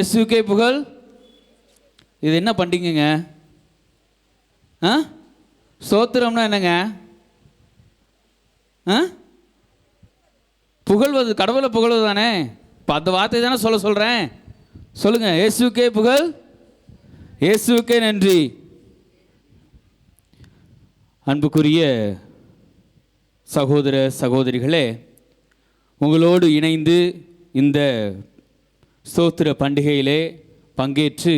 இயேசுக்கே புகழ். இது என்ன பண்டிகைங்க? ஆ? சோத்திரம்னா என்னங்க? ஆ? புகழ்வது கடவுளை புகழ்வது தானே? இப்போ அந்த வார்த்தை தானே சொல்ல சொல்கிறேன் சொல்லுங்கள் இயேசுக்கே புகழ் இயேசுக்கே நன்றி. அன்புக்குரிய சகோதர சகோதரிகளே உங்களோடு இணைந்து இந்த ஸ்தோத்திர பண்டிகையிலே பங்கேற்று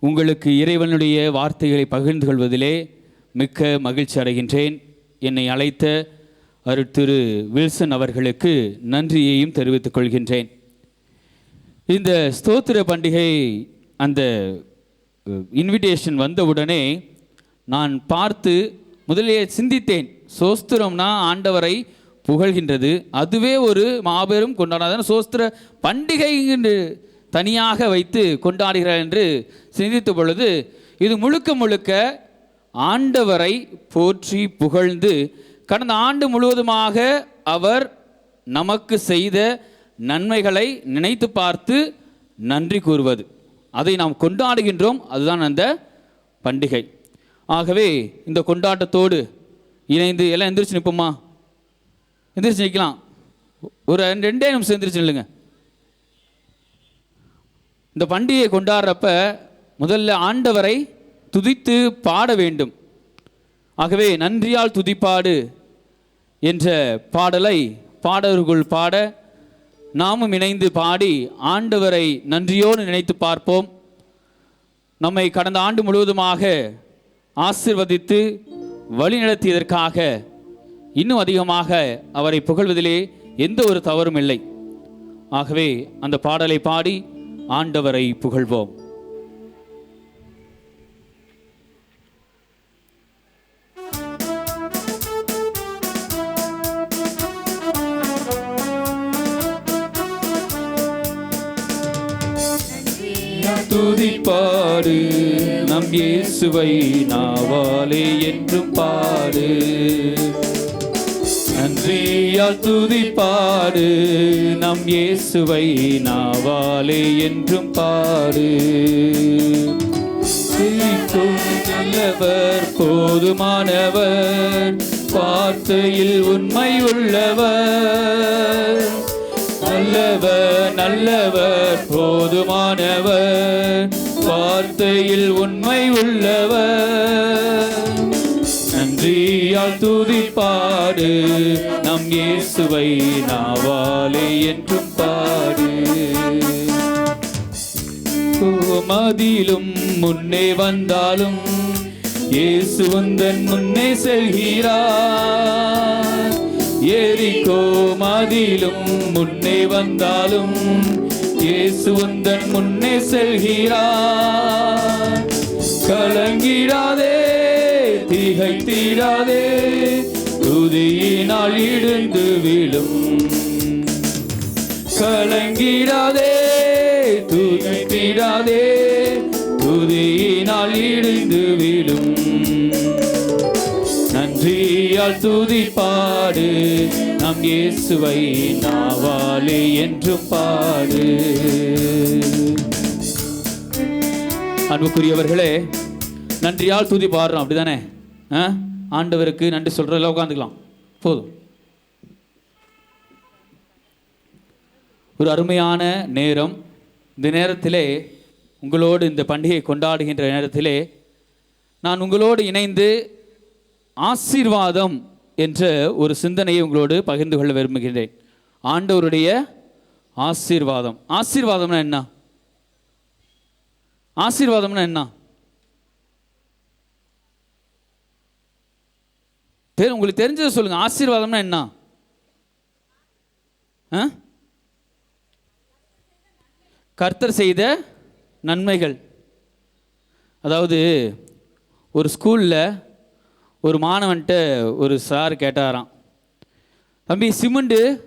உங்களுக்கு இறைவனுடைய வார்த்தைகளை பகிர்ந்து கொள்வதிலே மிக்க மகிழ்ச்சி அடைகின்றேன். என்னை அழைத்த அருட்திரு வில்சன் அவர்களுக்கு நன்றியையும் தெரிவித்துக் கொள்கின்றேன். இந்த ஸ்தோத்திர பண்டிகை அந்த இன்விடேஷன் வந்தவுடனே நான் பார்த்து முதலிலே சிந்தித்தேன். சோஸ்திரம்னா ஆண்டவரை புகழ்கின்றது. அதுவே ஒரு மாபெரும் கொண்டாடாத சோஸ்திர பண்டிகை என்று தனியாக வைத்து கொண்டாடுகிறார் என்று சிந்தித்த பொழுது இது முழுக்க முழுக்க ஆண்டவரை போற்றி புகழ்ந்து கடந்த ஆண்டு முழுவதுமாக அவர் நமக்கு செய்த நன்மைகளை நினைத்து பார்த்து நன்றி கூறுவது. அதை நாம் கொண்டாடுகின்றோம். அதுதான் அந்த பண்டிகை. ஆகவே இந்த கொண்டாட்டத்தோடு இணைந்து எல்லாம் எந்திரிச்சு நிற்போமா எந்திரிச்சு நிற்கலாம் ஒரு ரெண்டே நிமிஷம் எந்திரிச்சு நில்லுங்க. இந்த பண்டிகையை கொண்டாடுறப்ப முதல்ல ஆண்டவரை துதித்து பாட வேண்டும். ஆகவே நன்றியால் துதிப்பாடு என்ற பாடலை பாடவர்கள் பாட நாமும் இணைந்து பாடி ஆண்டவரை நன்றியோடு நினைத்து பார்ப்போம். நம்மை கடந்த ஆண்டு முழுவதுமாக ஆசிர்வதித்து வழிநடத்தியதற்காக இன்னும் அதிகமாக அவரை புகழ்வதிலே எந்த ஒரு தவறும் இல்லை. ஆகவே அந்த பாடலை பாடி ஆண்டவரை புகழ்வோம். துதிப்பாடு நம் இயேசுவை நாவாலே என்றும் பாடு. நன்றியால் துதிப்பாடு. நம் இயேசுவை நாவாலே என்றும் பாடு. நல்லவர் போதுமானவர் வார்த்தையில் உண்மை உள்ளவர். நல்லவர் நல்லவர் போதுமானவர் வார்த்தையில் உண்மை உள்ளவர். நன்றியால் துதிப்பாடு. இயேசுவை நாவாலே என்றும் பாடு. மதிலும் முன்னே வந்தாலும் இயேசு வந்தன் முன்னே செல்கிறார். எரிகோ மதிலும் முன்னே வந்தாலும் இயேசு வந்தன் முன்னே செல்கிறார். கலங்கிடாதே திகைத்திடாதே துதியினால் இடிந்து விழும். கலங்கிடாதே துதித்திடாதே துதியினால் இடிந்து விழும். நன்றியால் துதிப்பாடு நம் இயேசுவை நாவாலே என்றும் பாடு. அன்புக்குரியவர்களே நன்றியால் துதி பாடுறோம் அப்படிதானே? ஆ? ஆண்டவருக்கு நன்றி சொல்றதுல உட்காந்துக்கலாம் போதும். ஒரு அருமையான நேரம். இந்த நேரத்திலே உங்களோடு இந்த பண்டிகை கொண்டாடுகின்ற நேரத்திலே நான் உங்களோடு இணைந்து ஆசீர்வாதம் என்ற ஒரு சிந்தனையை உங்களோடு பகிர்ந்து கொள்ள விரும்புகிறேன் ஆண்டவருடைய ஆசீர்வாதம். ஆசீர்வாதம்னா என்ன? ஆசீர்வாதம்னா என்ன? தெரி- உங்களுக்கு தெரிஞ்சதை சொல்லுங்க. ஆசீர்வாதம்னா என்ன? ஆ? கர்த்தர் செய்த நன்மைகள். அதாவது ஒரு ஸ்கூலில் ஒரு மாணவன்ட்ட ஒரு சார் கேட்டாராம். தம்பி சிமெண்ட்டு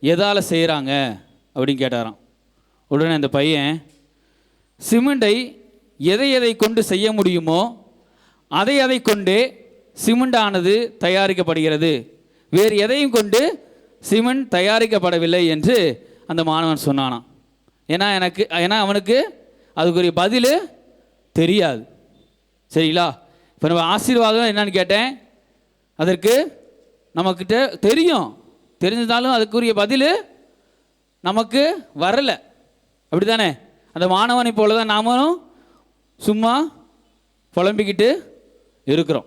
எதால் செய்கிறாங்க அப்படின்னு கேட்டாராம். உடனே அந்த பையன் சிமெண்டை எதை எதை கொண்டு செய்ய முடியுமோ அதை அதை கொண்டு சிமெண்ட் ஆனது தயாரிக்கப்படுகிறது. வேறு எதையும் கொண்டு சிமெண்ட் தயாரிக்கப்படவில்லை என்று அந்த மாணவன் சொன்னானான் ஏன்னா எனக்கு ஏன்னா அவனுக்கு அதுக்குரிய பதில் தெரியாது. சரிங்களா? இப்போ நம்ம ஆசீர்வாதம் என்னன்னு கேட்டேன். அதற்கு நமக்கிட்ட தெரியும். தெரிஞ்சிருந்தாலும் அதுக்குரிய பதில் நமக்கு வரலை. அப்படி தானே அந்த மாணவனை போல தான் நாமளும் சும்மா புலம்பிக்கிட்டு இருக்கிறோம்.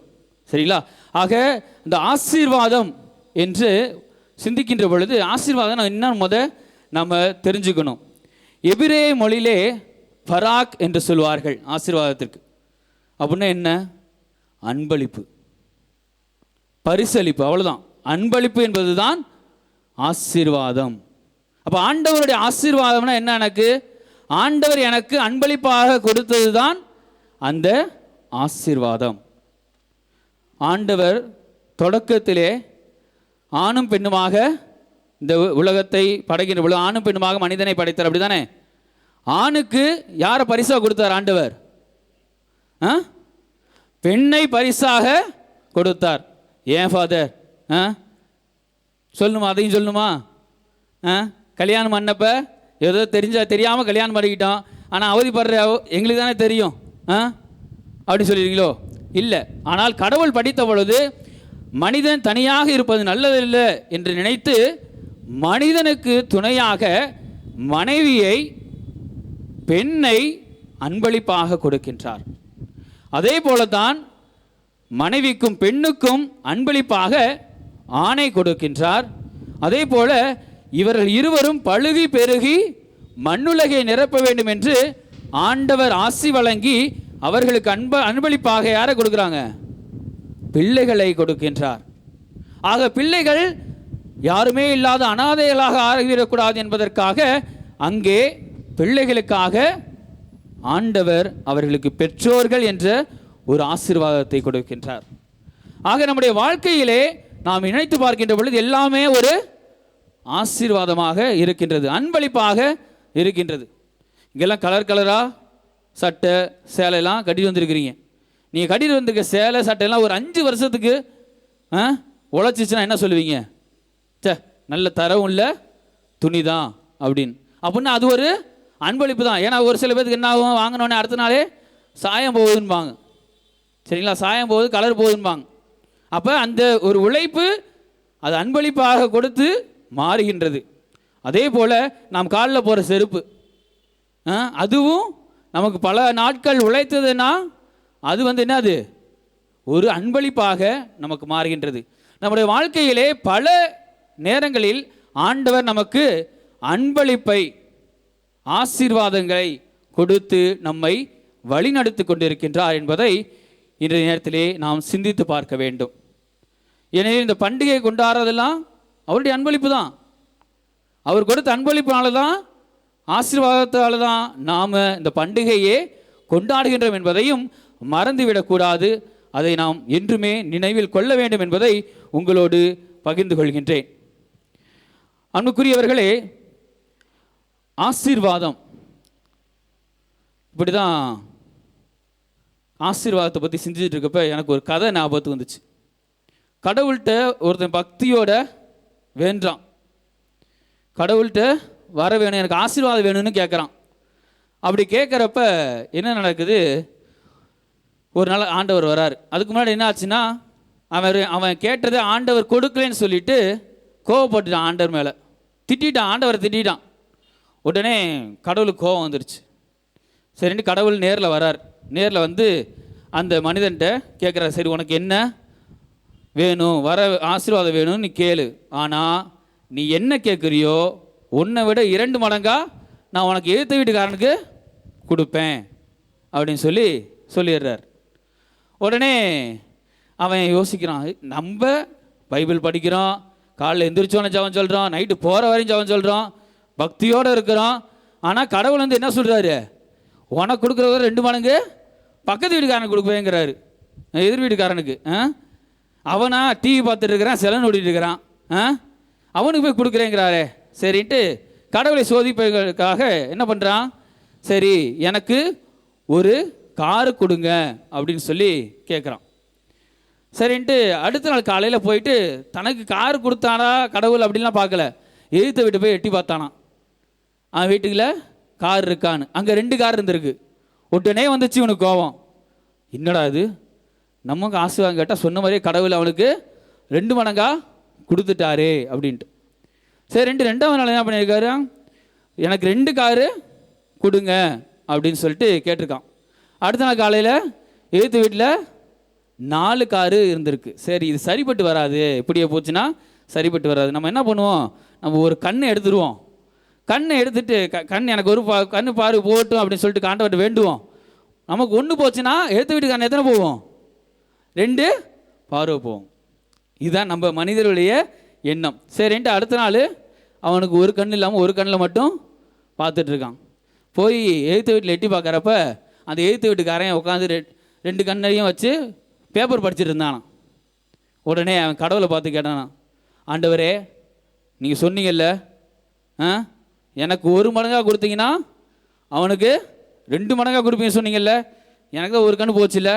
சரிங்களா? ஆக இந்த ஆசீர்வாதம் என்று சிந்திக்கின்ற பொழுது ஆசீர்வாதம் என்ன முத நம்ம தெரிஞ்சுக்கணும். எபிரே மொழியிலே ஃபராக் என்று சொல்வார்கள் ஆசீர்வாதத்திற்கு. அப்படின்னா என்ன? அன்பளிப்பு. பரிசளிப்பு அவ்வளோதான் அன்பளிப்பு என்பது தான் ஆசீர்வாதம். அப்போ ஆண்டவருடைய ஆசீர்வாதம்னா என்ன எனக்கு? ஆண்டவர் எனக்கு அன்பளிப்பாக கொடுத்தது தான் அந்த ஆசீர்வாதம். ஆண்டவர் தொடக்கத்திலே ஆணும் பெண்ணுமாக இந்த உ- உலகத்தை படைக்கின்ற பொழுது ஆணும் பெண்ணுமாக மனிதனை படைத்தார். அப்படிதானே? ஆணுக்கு யாரை பரிசாக கொடுத்தார் ஆண்டவர்? ஆ? பெண்ணை பரிசாக கொடுத்தார். ஏன் ஃபாதர்? ஆ? சொல்லணுமா அதையும் சொல்லணுமா ஆ? கல்யாணம் பண்ணப்ப ஏதோ தெரிஞ்சா தெரியாமல் கல்யாணம் பண்ணிக்கிட்டோம். ஆனால் அவதிப்படுற எங்களுக்கு தானே தெரியும். ஆ? அப்படி சொல்லிடுறீங்களோ இல்லை. ஆனால் கடவுள் படித்த பொழுது மனிதன் தனியாக இருப்பது நல்லதில்லை என்று நினைத்து மனிதனுக்கு துணையாக மனைவியை பெண்ணை அன்பளிப்பாக கொடுக்கின்றார். அதே போலத்தான் மனைவிக்கும் பெண்ணுக்கும் அன்பளிப்பாக ஆணை கொடுக்கின்றார். அதே போல இவர்கள் இருவரும் பழுகி பெருகி மண்ணுலகை நிரப்ப வேண்டும் என்று ஆண்டவர் ஆசி வழங்கி அவர்களுக்கு அன்ப அன்பளிப்பாக யாரை கொடுக்குறாங்க? பிள்ளைகளை கொடுக்கின்றார். ஆக பிள்ளைகள் யாருமே இல்லாத அனாதைகளாக ஆகிவிடக்கூடாது என்பதற்காக அங்கே பிள்ளைகளுக்காக ஆண்டவர் அவர்களுக்கு பெற்றோர்கள் என்ற ஒரு ஆசீர்வாதத்தை கொடுக்கின்றார். ஆக நம்முடைய வாழ்க்கையிலே நாம் இணைத்து பார்க்கின்ற பொழுது எல்லாமே ஒரு ஆசீர்வாதமாக இருக்கின்றது அன்பளிப்பாக இருக்கின்றது. இங்கெல்லாம் கலர் கலராக சட்டை சேலையெல்லாம் கட்டிட்டு வந்திருக்கிறீங்க. நீங்கள் கட்டிட்டு வந்திருக்க சேலை சட்டையெல்லாம் ஒரு அஞ்சு வருஷத்துக்கு ஆ உழைச்சிச்சுன்னா என்ன சொல்லுவீங்க? சே நல்ல தரவும் இல்லை துணி தான் அப்படின்னு. அப்படின்னா அது ஒரு அன்பளிப்பு தான். ஏன்னா ஒரு சில பேருக்கு என்ன ஆகும்? வாங்கினோடனே அடுத்த நாளே சாயம் போகுதுன்பாங்க. சரிங்களா? சாயம் போகுது கலர் போகுதுன்பாங்க. அப்போ அந்த ஒரு உழைப்பு அது அன்பளிப்பாக கொடுத்து மாறுகின்றது. அதே போல் நாம் காலில் போகிற செருப்பு ஆ, அதுவும் நமக்கு பல நாட்கள் உழைத்ததுன்னா அது வந்து என்னது? ஒரு அன்பளிப்பாக நமக்கு மாறுகின்றது. நம்முடைய வாழ்க்கையிலே பல நேரங்களில் ஆண்டவர் நமக்கு அன்பளிப்பை ஆசீர்வாதங்களை கொடுத்து நம்மை வழிநடத்தி கொண்டிருக்கின்றார் என்பதை இன்றைய நேரத்திலே நாம் சிந்தித்து பார்க்க வேண்டும். எனவே இந்த பண்டிகை கொண்டாடுறதெல்லாம் அவருடைய அன்பளிப்பு தான். அவர் கொடுத்த அன்பளிப்பினால தான் ஆசீர்வாதத்தால் தான் நாம் இந்த பண்டிகையே கொண்டாடுகின்றோம் என்பதையும் மறந்துவிடக்கூடாது. அதை நாம் என்றுமே நினைவில் கொள்ள வேண்டும் என்பதை உங்களோடு பகிர்ந்து கொள்கின்றேன். அன்புக்குரியவர்களே ஆசீர்வாதம். இப்படி தான் ஆசீர்வாதத்தை பற்றி சிந்திச்சுட்டு இருக்கப்ப எனக்கு ஒரு கதை ஞாபகத்துக்கு வந்துச்சு. கடவுள்கிட்ட ஒருத்தன் பக்தியோட வேண்டான் கடவுள்கிட்ட வர வேணும் எனக்கு ஆசீர்வாதம் வேணும்னு கேட்குறான் அப்படி கேட்குறப்ப என்ன நடக்குது? ஒரு நாள் ஆண்டவர் வராரு. அதுக்கு முன்னாடி என்ன ஆச்சுன்னா அவன் அவன் கேட்டதை ஆண்டவர் கொடுக்கலன்னு சொல்லிட்டு கோவப்பட்டுட்டான் ஆண்டவர் மேலே. திட்டான் ஆண்டவரை திட்டான் உடனே கடவுளுக்கு கோவம் வந்துருச்சு. சரின்னு கடவுள் நேரில் வரார். நேரில் வந்து அந்த மனிதன்கிட்ட கேட்குறாரு சரி உனக்கு என்ன வேணும்? வர ஆசீர்வாதம் வேணும்னு நீ கேளு. ஆனால் நீ என்ன கேட்குறியோ உன்னை விட இரண்டு மடங்கா நான் உனக்கு எழுத்த வீட்டுக்காரனுக்கு கொடுப்பேன் அப்படின்னு சொல்லி சொல்லிடுறார். உடனே அவன் யோசிக்கிறான் நம்ம பைபிள் படிக்கிறோம் காலைல எந்திரிச்சோன்னு ஜெபம் சொல்கிறோம் நைட்டு போகிற வரையும் ஜெபம் சொல்கிறோம் பக்தியோடு இருக்கிறோம். ஆனால் கடவுள் வந்து என்ன சொல்கிறாரு உனக்கு கொடுக்குறவர் ரெண்டு மடங்கு பக்கத்து வீட்டுக்காரனுக்கு கொடுப்பேங்கிறாரு. எதிர் வீட்டுக்காரனுக்கு ஆ? அவனா டிவி பார்த்துட்டு இருக்கிறான் செலன் ஓடிட்டு இருக்கிறான் ஆ? அவனுக்கு போய் கொடுக்குறேங்கிறாரே. சரின்ட்டு கடவுளை சோதிப்பதற்காக என்ன பண்ணுறான் சரி எனக்கு ஒரு காரு கொடுங்க அப்படின்னு சொல்லி கேட்குறான் சரின்ட்டு அடுத்த நாள் காலையில் போயிட்டு தனக்கு கார் கொடுத்தானா கடவுள் அப்படின்லாம் பார்க்கல. எதிர்த்த வீட்டு போய் எட்டி பார்த்தானா. அவன் வீட்டுக்குள்ள கார் இருக்கான்னு. அங்கே ரெண்டு கார் இருந்திருக்கு. உடனே வந்துச்சு இவனுக்கு கோவம் என்னடா இது? நமக்கு ஆசீர்வாதம் கேட்டால் சொன்ன மாதிரியே கடவுள் அவனுக்கு ரெண்டு மடங்கா கொடுத்துட்டாரே அப்படின்ட்டு. சரி ரெண்டு ரெண்டாவது நாள் என்ன பண்ணியிருக்காரு? எனக்கு ரெண்டு காரு கொடுங்க அப்படின்னு சொல்லிட்டு கேட்டிருக்கான். அடுத்த நாள் காலையில் எழுத்து வீட்டில் நாலு காரு இருந்திருக்கு. சரி இது சரிப்பட்டு வராது. இப்படியே போச்சுன்னா சரிப்பட்டு வராது. நம்ம என்ன பண்ணுவோம்? நம்ம ஒரு கண்ணை எடுத்துருவோம். கண்ணை எடுத்துட்டு க கண் எனக்கு ஒரு பா கண்ணு பாரு போகட்டும் அப்படின்னு சொல்லிட்டு காண்டவர்கிட்ட வேண்டுவோம். நமக்கு ஒன்று போச்சுன்னா எழுத்து வீட்டு எத்தனை போவோம்? ரெண்டு பார்வை போவோம். இதுதான் நம்ம மனிதர்களுடைய எண்ணம். சரின்ட்டு அடுத்த நாள் அவனுக்கு ஒரு கண் இல்லாமல் ஒரு கண்ணில் மட்டும் பார்த்துட்ருக்கான் போய் எழுத்து வீட்டில் எட்டி பார்க்குறப்ப அந்த எழுத்து வீட்டுக்காரன் உட்காந்து ரெ ரெண்டு கண்ணையும் வச்சு பேப்பர் படிச்சுட்டு இருந்தானாம். உடனே அவன் கடவுளை பார்த்து கேட்டானான் ஆண்டவரே நீங்கள் சொன்னீங்கல்ல ஆ? எனக்கு ஒரு மடங்காக கொடுத்தீங்கன்னா அவனுக்கு ரெண்டு மடங்காக கொடுப்பீங்க சொன்னீங்கல்ல எனக்கு தான் ஒரு கண்ணு போச்சுல்ல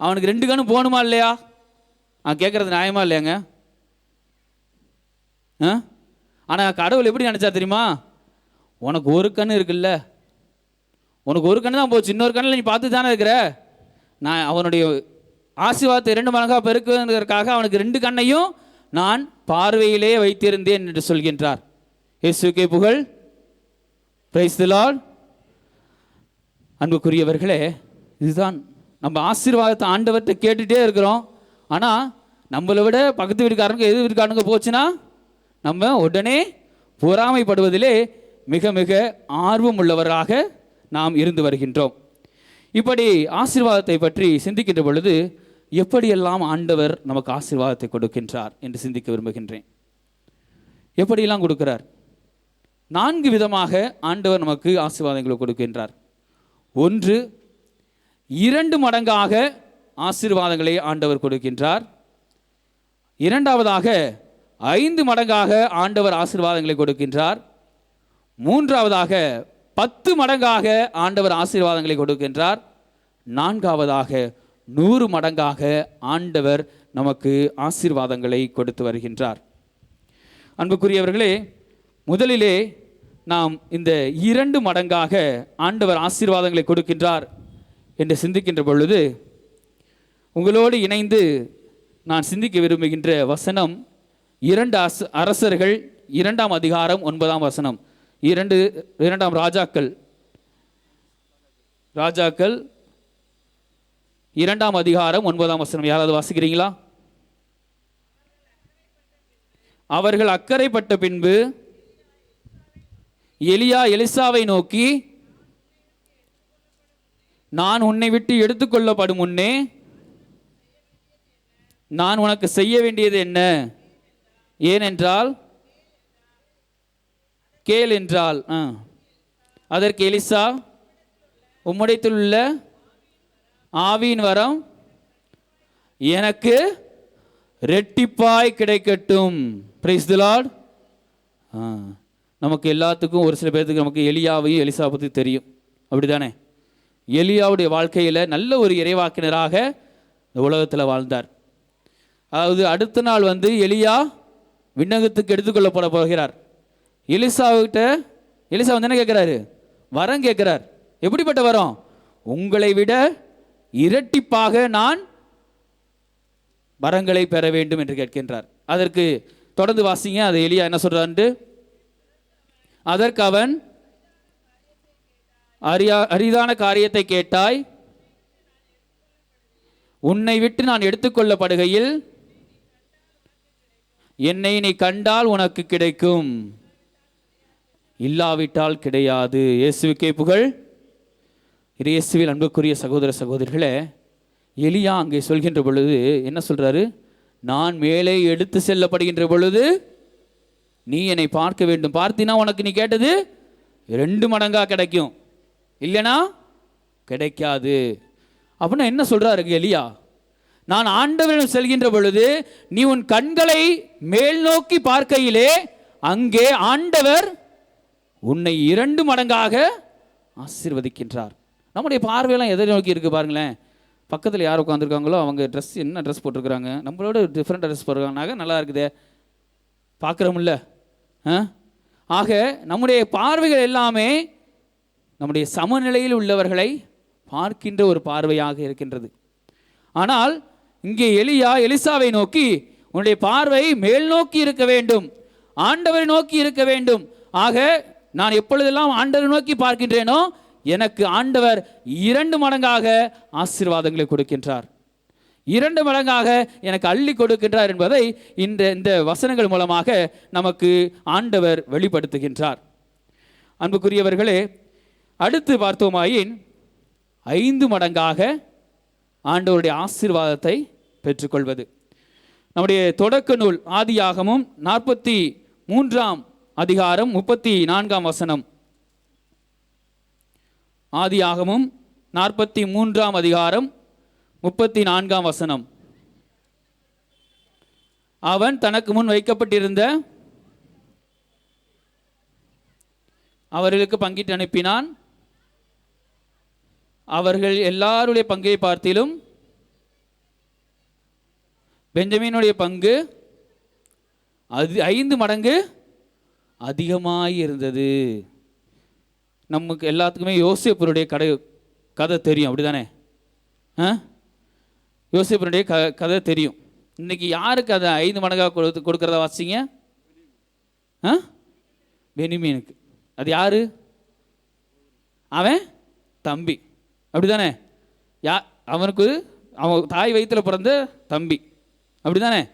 அவனுக்கு ரெண்டு கண் போகணுமா இல்லையா? அவன் கேட்குறது நியாயமா இல்லையாங்க? ஆ? ஆனால் கடவுள் எப்படி நினச்சா தெரியுமா? உனக்கு ஒரு கண்ணு இருக்குல்ல. உனக்கு ஒரு கண்ணு தான் போச்சு. இன்னொரு கண்ணில் நீ பார்த்து தானே இருக்கிற? நான் அவனுடைய ஆசீர்வாதத்தை இரண்டு மடங்காக பெருக்குவதற்காக அவனுக்கு ரெண்டு கண்ணையும் நான் பார்வையிலே வைத்திருந்தேன் என்று சொல்கின்றார். இயேசுக்கே புகழ். பிரைஸ் திலால் அன்புக்குரியவர்களே இதுதான் நம்ம ஆசீர்வாதத்தை ஆண்டவர்கிட்ட கேட்டுகிட்டே இருக்கிறோம். ஆனால் நம்மளை விட பக்கத்து வீட்டுக்காரங்க எது வீட்டுக்காரனுக்கு போச்சுன்னா நம்ம உடனே பொறாமைப்படுவதிலே மிக மிக ஆர்வம் உள்ளவராக நாம் இருந்து வருகின்றோம். இப்படி ஆசீர்வாதத்தை பற்றி சிந்திக்கின்ற பொழுது எப்படியெல்லாம் ஆண்டவர் நமக்கு ஆசீர்வாதத்தை கொடுக்கின்றார் என்று சிந்திக்க விரும்புகின்றேன். எப்படியெல்லாம் கொடுக்கிறார்? நான்கு விதமாக ஆண்டவர் நமக்கு ஆசீர்வாதங்களை கொடுக்கின்றார். ஒன்று இரண்டு மடங்காக ஆசீர்வாதங்களை ஆண்டவர் கொடுக்கின்றார். இரண்டாவதாக ஐந்து மடங்காக ஆண்டவர் ஆசீர்வாதங்களை கொடுக்கின்றார். மூன்றாவதாக பத்து மடங்காக ஆண்டவர் ஆசீர்வாதங்களை கொடுக்கின்றார். நான்காவதாக நூறு மடங்காக ஆண்டவர் நமக்கு ஆசீர்வாதங்களை கொடுத்து வருகின்றார். அன்புக்குரியவர்களே முதலிலே நாம் இந்த இரண்டு மடங்காக ஆண்டவர் ஆசீர்வாதங்களை கொடுக்கின்றார் என்று சிந்திக்கின்ற பொழுது உங்களோடு இணைந்து நான் சிந்திக்க விரும்புகின்ற வசனம் இரண்டு அச அரசர்கள் இரண்டாம் அதிகாரம் ஒன்பதாம் வசனம். இரண்டு இரண்டாம் ராஜாக்கள். ராஜாக்கள் இரண்டாம் அதிகாரம் ஒன்பதாம் வசனம். யாராவது வாசிக்கிறீங்களா? அவர்கள் அக்கறைப்பட்ட பின்பு எலியா எலிசாவை நோக்கி நான் உன்னை விட்டு எடுத்துக்கொள்ளப்படும் முன்னே நான் உனக்கு செய்ய வேண்டியது என்ன? ஏனென்றால் கேள் என்றால் ஆ. அதற்கு எலிசா உம்முடைத்தில் உள்ள ஆவியின் வரம் எனக்கு ரெட்டிப்பாய் கிடைக்கட்டும். பிரைஸ் ஆ. நமக்கு எல்லாத்துக்கும் ஒரு சில பேர்த்துக்கு நமக்கு எலியாவையும் எலிசா பற்றி தெரியும். அப்படிதானே? எலியாவுடைய வாழ்க்கையில் நல்ல ஒரு இறைவாக்கினராக இந்த உலகத்தில் வாழ்ந்தார். அதாவது அடுத்த நாள் வந்து எலியா விண்ணகத்துக்கு எடுத்துக்கொள்ளப்பட போகிறார். எலிசாவுக்கிட்ட எலிசா வந்து என்ன கேட்குறாரு? வரம் கேட்குறார். எப்படிப்பட்ட வரம்? உங்களை விட இரட்டிப்பாக நான் வரங்களை பெற வேண்டும் என்று கேட்கின்றார். அதற்கு தொடர்ந்து வாசிங்க அது எலியா என்ன சொல்றான்ட்டு அதற்கு அவன் அரியா அரிதான காரியத்தை கேட்டாய். உன்னை விட்டு நான் எடுத்துக்கொள்ளப்படுகையில் என்னை நீ கண்டால் உனக்கு கிடைக்கும். இல்லாவிட்டால் கிடையாது. இயேசுவுக்கே புகழ். இது இயேசுவில் அன்புக்குரிய சகோதர சகோதரிகளே எலியா அங்கே சொல்கின்ற பொழுது என்ன சொல்கிறாரு நான் மேலே எடுத்து செல்லப்படுகின்ற பொழுது நீ என்னை பார்க்க வேண்டும். பார்த்தினா உனக்கு நீ கேட்டது ரெண்டு மடங்கா கிடைக்கும். இல்லைனா கிடைக்காது. அப்படின்னா என்ன சொல்கிறாரு எலியா? நான் ஆண்டவரிடம் செல்கின்ற பொழுது நீ உன் கண்களை மேல் நோக்கி பார்க்கையிலே அங்கே ஆண்டவர் உன்னை இரண்டு மடங்காக ஆசீர்வதிக்கின்றார். நம்முடைய பார்வையெல்லாம் எதை நோக்கி இருக்கு பாருங்களேன். பக்கத்தில் யார் உட்காந்துருக்காங்களோ அவங்க ட்ரெஸ் என்ன ட்ரெஸ் போட்டிருக்கிறாங்க? நம்மளோட டிஃப்ரெண்ட் ட்ரெஸ் போடுறாங்கனாக நல்லா இருக்குதே. பார்க்குறோம்ல. ஆ? ஆக நம்முடைய பார்வைகள் எல்லாமே நம்முடைய சமநிலையில் உள்ளவர்களை பார்க்கின்ற ஒரு பார்வையாக இருக்கின்றது. ஆனால் இங்கே எலியா எலிசாவை நோக்கி உன்னுடைய பார்வை மேல் நோக்கி இருக்க வேண்டும். ஆண்டவரை நோக்கி இருக்க வேண்டும். ஆக நான் எப்பொழுதெல்லாம் ஆண்டவரை நோக்கி பார்க்கின்றேனோ எனக்கு ஆண்டவர் இரண்டு மடங்காக ஆசீர்வாதங்களை கொடுக்கின்றார். இரண்டு மடங்காக எனக்கு அள்ளி கொடுக்கின்றார் என்பதை இந்த இந்த வசனங்கள் மூலமாக நமக்கு ஆண்டவர் வெளிப்படுத்துகின்றார். அன்புக்குரியவர்களே அடுத்து பார்த்தோமாயின் ஐந்து மடங்காக ஆண்டவருடைய ஆசீர்வாதத்தை பெற்றுக்கொள்வது. நம்முடைய தொடக்க நூல் ஆதியாகமும் நாற்பத்தி மூன்றாம் அதிகாரம் முப்பத்தி நான்காம் வசனம். ஆதியாகமும் நாற்பத்தி மூன்றாம் அதிகாரம் முப்பத்தி நான்காம் வசனம். அவன் தனக்கு முன் வைக்கப்பட்டிருந்த அவர்களுக்கு பங்கிட்டு அனுப்பினான். அவர்கள் எல்லாருடைய பங்கை பார்த்திலும் பெஞ்சமீனுடைய பங்கு அது ஐந்து மடங்கு அதிகமாக இருந்தது நமக்கு எல்லாத்துக்குமே யோசிப்பருடைய கடை கதை தெரியும் அப்படிதானே? ஆ? யோசிப்பருடைய க கதை தெரியும். இன்னைக்கு யாருக்கு அதை ஐந்து மடங்காக கொடுத்து கொடுக்குறத வாசிங்க? ஆ? பெனிமீனுக்கு. அது யாரு? அவன் தம்பி. அப்படிதானே? யா அவனுக்கு அவன் தாய் வயிற்றில் பிறந்த தம்பி. அப்படிதானே?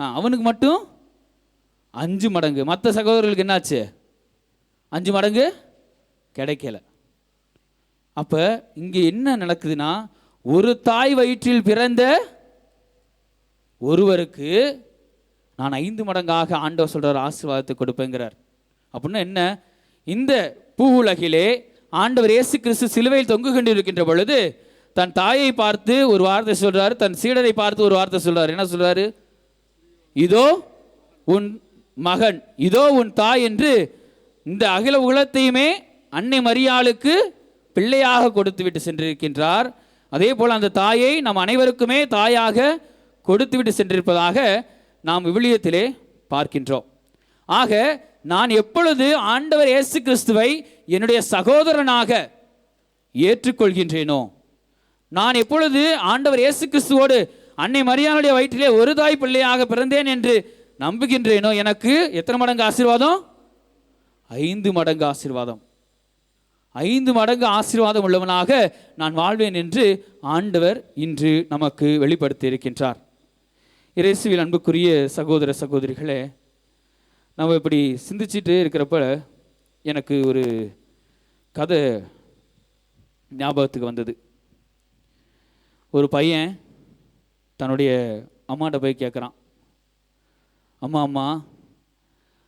ஆ அவனுக்கு மட்டும் அஞ்சு மடங்கு. மற்ற சகோதரர்களுக்கு என்னாச்சு? அஞ்சு மடங்கு கிடைக்கல. அப்போ இங்கே என்ன நடக்குதுன்னா ஒரு தாய் வயிற்றில் பிறந்த ஒருவருக்கு நான் ஐந்து மடங்காக ஆண்டவர் சொல்கிறார் ஆசீர்வாதத்தை கொடுப்பேங்கிறார். அப்படின்னா என்ன? இந்த பூ உலகிலே ஆண்டவர் இயேசு கிறிஸ்து சிலுவையில் தொங்கு கொண்டிருக்கின்ற பொழுது தன் தாயை பார்த்து ஒரு வார்த்தை சொல்றாரு தன் சீடரை பார்த்து ஒரு வார்த்தை சொல்றாரு. என்ன சொல்றாரு? இதோ உன் மகன் இதோ உன் தாய் என்று இந்த அகில உலகத்தையுமே அன்னை மரியாளுக்கு பிள்ளையாக கொடுத்து விட்டு சென்றிருக்கின்றார். அதே போல் அந்த தாயை நம் அனைவருக்குமே தாயாக கொடுத்து விட்டு சென்றிருப்பதாக நாம் விவிலியத்திலே பார்க்கின்றோம். ஆக நான் எப்பொழுது ஆண்டவர் இயேசு கிறிஸ்துவை என்னுடைய சகோதரனாக ஏற்றுக்கொள்கின்றேனோ? நான் எப்பொழுது ஆண்டவர் இயேசு கிறிஸ்துவோடு அன்னை மரியாதைய வயிற்றிலே ஒரு தாய் பிள்ளையாக பிறந்தேன் என்று நம்புகின்றேனோ? எனக்கு எத்தனை மடங்கு ஆசீர்வாதம்? ஐந்து மடங்கு ஆசீர்வாதம். ஐந்து மடங்கு ஆசீர்வாதம் உள்ளவனாக நான் வாழ்வேன் என்று ஆண்டவர் இன்று நமக்கு வெளிப்படுத்தி இருக்கின்றார். இறைசுவில் அன்புக்குரிய சகோதர சகோதரிகளே நம்ம இப்படி சிந்திச்சிட்டு இருக்கிறப்ப எனக்கு ஒரு கதை ஞாபகத்துக்கு வந்தது. ஒரு பையன் தன்னுடைய அம்மாட்ட போய் கேட்குறான் அம்மா அம்மா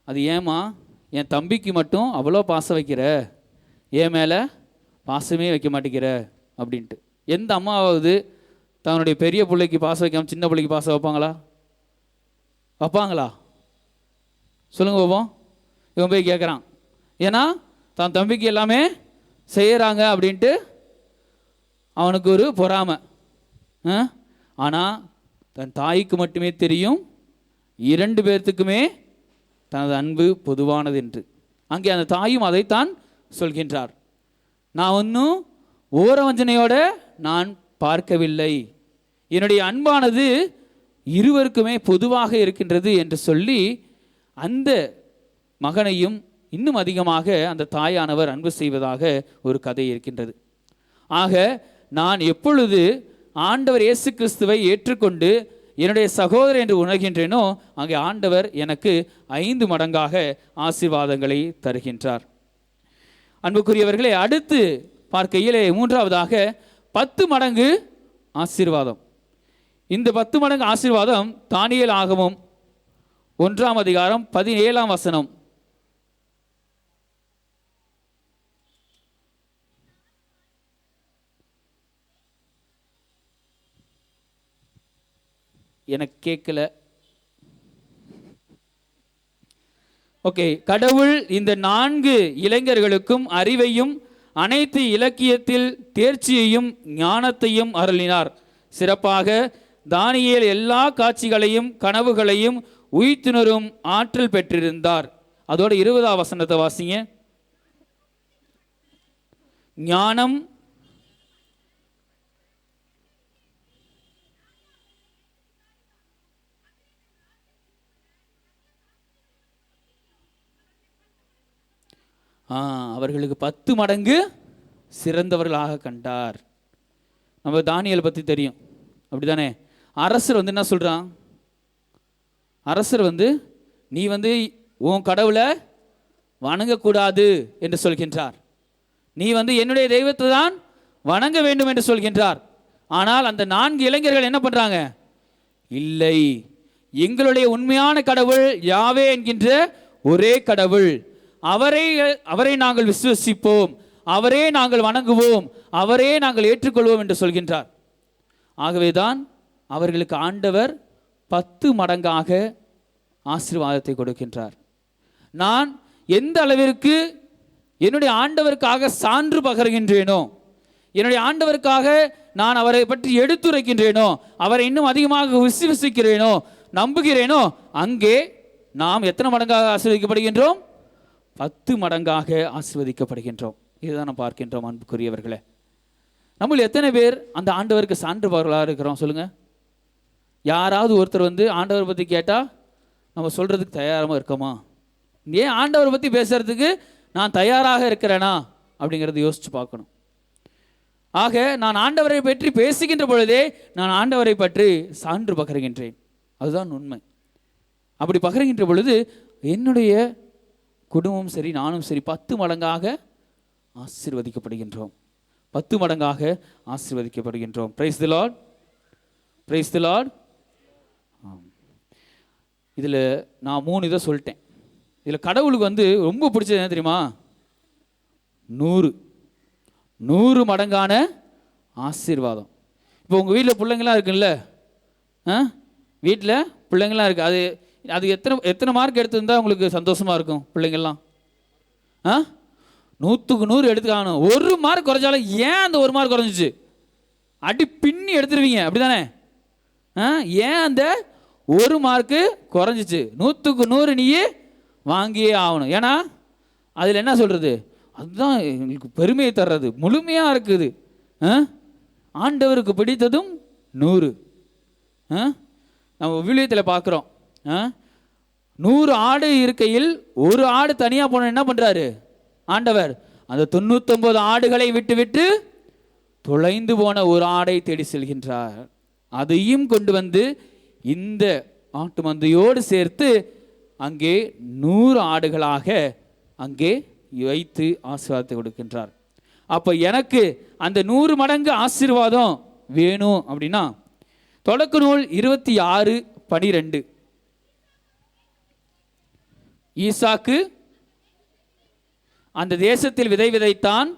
அது ஏம்மா? என் தம்பிக்கு மட்டும் அவ்வளோ பாசம் வைக்கிற? ஏன் மேலே பாசமே வைக்க மாட்டேங்கிற? அப்படின்ட்டு. எந்த அம்மாவாவது தன்னுடைய பெரிய பிள்ளைக்கு பாசம் வைக்காமல் சின்ன பிள்ளைக்கு பாசம் வைப்பாங்களா? வைப்பாங்களா? சொல்லுங்கள் பாப்போம் இவன் போய் கேட்குறான் ஏன்னா தன் தம்பிக்கு எல்லாமே செய்கிறாங்க அப்படின்ட்டு அவனுக்கு ஒரு பொறாமை. ஆனால் தன் தாய்க்கு மட்டுமே தெரியும் இரண்டு பேர்த்துக்குமே தனது அன்பு பொதுவானது என்று. அங்கே அந்த தாயும் அதைத்தான் சொல்கின்றார். நான் ஒன்றும் ஓரவஞ்சனையோட நான் பார்க்கவில்லை. என்னுடைய அன்பானது இருவருக்குமே பொதுவாக இருக்கின்றது என்று சொல்லி அந்த மகனையும் இன்னும் அதிகமாக அந்த தாயானவர் அன்பு செய்வதாக ஒரு கதை இருக்கின்றது. ஆக நான் எப்பொழுது ஆண்டவர் இயேசு கிறிஸ்துவை ஏற்றுக்கொண்டு என்னுடைய சகோதரர் என்று உணர்கின்றேனோ அங்கே ஆண்டவர் எனக்கு ஐந்து மடங்காக ஆசீர்வாதங்களை தருகின்றார். அன்புக்குரியவர்களே அடுத்து பார்க்கையிலே மூன்றாவதாக பத்து மடங்கு ஆசீர்வாதம். இந்த பத்து மடங்கு ஆசீர்வாதம் தானியல் ஆகமும் ஒன்றாம் அதிகாரம் பதினேழாம் வசனம். எனக்கு கேட்கல. ஓகே கடவுள் இந்த நான்கு இளைஞர்களுக்கும் அறிவையும் அனைத்து இலக்கியத்தில் தேர்ச்சியையும் ஞானத்தையும் அருளினார். சிறப்பாக தானியல் எல்லா காட்சிகளையும் கனவுகளையும் உயிர்த்துணரும் ஆற்றல் பெற்றிருந்தார். அதோட இருபதாம் வசனத்தை வாசிங்க. ஞானம் அவர்களுக்கு பத்து மடங்கு சிறந்தவர்களாக கண்டார். நம்ம தானியல் பற்றி தெரியும். அப்படிதானே? அரசர் வந்து என்ன சொல்கிறான் அரசர் வந்து நீ வந்து உன் கடவுளை வணங்கக்கூடாது என்று சொல்கின்றார். நீ வந்து என்னுடைய தெய்வத்தை தான் வணங்க வேண்டும் என்று சொல்கின்றார். ஆனால் அந்த நான்கு இளைஞர்கள் என்ன பண்ணுறாங்க இல்லை எங்களுடைய உண்மையான கடவுள் யாவே என்கின்ற ஒரே கடவுள். அவரை அவரை நாங்கள் விசுவசிப்போம். அவரே நாங்கள் வணங்குவோம். அவரே நாங்கள் ஏற்றுக்கொள்வோம் என்று சொல்கின்றார். ஆகவேதான் அவர்களுக்கு ஆண்டவர் பத்து மடங்காக ஆசீர்வாதத்தை கொடுக்கின்றார். நான் எந்த அளவிற்கு என்னுடைய ஆண்டவருக்காக சான்று பகர்கின்றேனோ என்னுடைய ஆண்டவருக்காக நான் அவரை பற்றி எடுத்துரைக்கின்றேனோ அவரை இன்னும் அதிகமாக விசுவசிக்கிறேனோ நம்புகிறேனோ அங்கே நாம் எத்தனை மடங்காக ஆசீர்வதிக்கப்படுகின்றோம்? பத்து மடங்காக ஆசீர்வதிக்கப்படுகின்றோம். இதுதான் நாம் பார்க்கின்றோம் அன்புக்குரியவர்களே. நம்மள எத்தனை பேர் அந்த ஆண்டவருக்கு சான்று பகர்களாக இருக்கிறோம் சொல்லுங்க? யாராவது ஒருத்தர் வந்து ஆண்டவர் பற்றி கேட்டால் நம்ம சொல்கிறதுக்கு தயாராக இருக்கோமா? ஏன் ஆண்டவரை பற்றி பேசுகிறதுக்கு நான் தயாராக இருக்கிறேனா? அப்படிங்கிறத யோசித்து பார்க்கணும். ஆக நான் ஆண்டவரை பற்றி பேசுகின்ற பொழுதே நான் ஆண்டவரை பற்றி சான்று பகருகின்றேன். அதுதான் உண்மை. அப்படி பகருகின்ற பொழுது என்னுடைய குடும்பம் சரி நானும் சரி பத்து மடங்காக ஆசீர்வதிக்கப்படுகின்றோம். பத்து மடங்காக ஆசிர்வதிக்கப்படுகின்றோம். Praise the lord praise the lord இதில் நான் மூணு இதை சொல்லிட்டேன். இதில் கடவுளுக்கு வந்து ரொம்ப பிடிச்சது என்ன தெரியுமா? நூறு. நூறு மடங்கான ஆசீர்வாதம். இப்போ உங்கள் வீட்டில் பிள்ளைங்களாம் இருக்குல்ல? ஆ? வீட்டில் பிள்ளைங்களாம் இருக்குது அது அது எத்தனை எத்தனை மார்க் எடுத்திருந்தா உங்களுக்கு சந்தோஷமாக இருக்கும் பிள்ளைங்கள்லாம்? ஆ? நூற்றுக்கு நூறு எடுத்துக்காணும் ஒரு மார்க் குறைஞ்சாலும் ஏன் அந்த ஒரு மார்க் குறைஞ்சிச்சு? அடி பின்னி எடுத்துருவீங்க. அப்படி தானே ஆ? ஏன் அந்த ஒரு மார்க்கு குறைஞ்சிச்சு. நூற்றுக்கு நூறு நீயே வாங்கியே ஆகணும். ஏன்னா அதில் என்ன சொல்கிறது அதுதான் எங்களுக்கு பெருமையை தர்றது. முழுமையாக இருக்குது. ஆ? ஆண்டவருக்கு பிடித்ததும் நூறு. ஆ? நம்ம விவிலியத்தில் பார்க்குறோம் ஆ? நூறு ஆடு இருக்கையில் ஒரு ஆடு தனியாக போன என்ன பண்ணுறாரு ஆண்டவர் அந்த தொண்ணூத்தொம்பது ஆடுகளை விட்டு விட்டு தொலைந்து போன ஒரு ஆடை தேடி செல்கின்றார். அதையும் கொண்டு வந்து இந்த ஆட்டு மந்தையோடு சேர்த்து அங்கே நூறு ஆடுகளாக அங்கே வைத்து ஆசீர்வாதத்தை கொடுக்கின்றார். அப்போ எனக்கு அந்த நூறு மடங்கு ஆசீர்வாதம் வேணும் அப்படின்னா தொடக்க நூல் இருபத்தி ஆறு பனிரெண்டு. ஈசாக்கு அந்த தேசத்தில் விதை விதைத்தான்